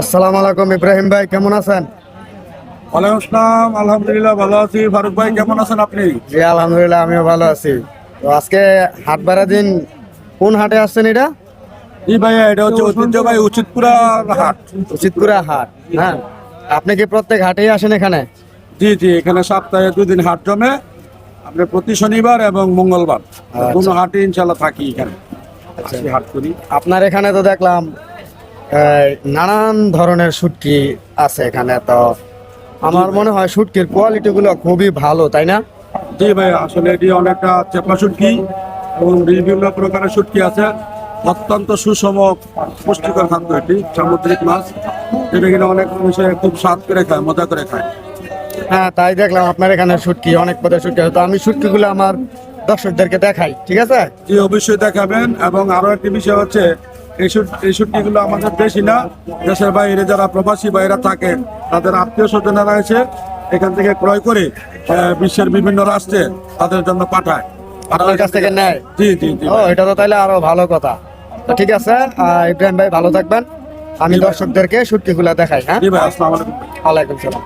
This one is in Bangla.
আসসালামু আলাইকুম ইব্রাহিম ভাই কেমন আছেন? ওয়ালাইকুম আসসালাম আলহামদুলিল্লাহ ভালো আছি। ফারুক ভাই কেমন আছেন আপনি? জি আলহামদুলিল্লাহ আমিও ভালো আছি। তো আজকে হাট বাড়া দিন কোন হাটে আসছেন এটা? জি ভাইয়া এটা হচ্ছে ঐতিহ্যবাহী উচিতপুরা হাট। উচিতপুরা হাট হ্যাঁ। আপনি কি প্রত্যেক হাটেই আসেন এখানে? জি জি এখানে সপ্তাহে দুদিন হাট জমে। আপনি প্রতি শনিবার এবং মঙ্গলবার। কোনো হাটে ইনশাল্লাহ থাকি এখানে। হাট করি। আপনার এখানে তো দেখলাম নানান ধরনের শুটকি আছে এখানে তো আমার মনে হয় শুটকির কোয়ালিটি গুলো খুবই ভালো তাই না? জি ভাই আসলে এটি অনেকটা চেপা শুটকি এবং বিভিন্ন প্রকারের শুটকি আছে। অত্যন্ত সুষম পুষ্টিকর খাদ্য এটি সামুদ্রিক মাছ। যেটা কিনা অনেক মানুষে খুব স্বাদ করে খায় মজা করে খায়। হ্যাঁ তাই দেখলাম আপনার এখানে শুটকি অনেক পদের শুটকি আছে। তো আমি শুটকি গুলো আমার দর্শকদেরকে দেখাই ঠিক আছে? জি অবশ্যই দেখাবেন। এবং আরও একটি বিষয় হচ্ছে এই শুট এই শুটকিগুলো আমাদের দেশি না। দেশের বাইরে যারা প্রবাসী বাইরে থাকে তাদের আত্মীয় স্বজনেরা এসে এখান থেকে ক্রয় করে বিশ্বের বিভিন্ন রাষ্ট্রে তাদের জন্য পাঠায়। আপনার কাছ থেকে নেয়? জি জি জি ও এটা তো তাহলে আরও ভালো কথা। তো ঠিক আছে ইব্রাহিম ভাই ভালো থাকবেন। আমি দর্শকদেরকে শুটকি গুলা দেখাই হ্যাঁ? জি ভাই আসসালামু আলাইকুম। ওয়ালাইকুম সালাম।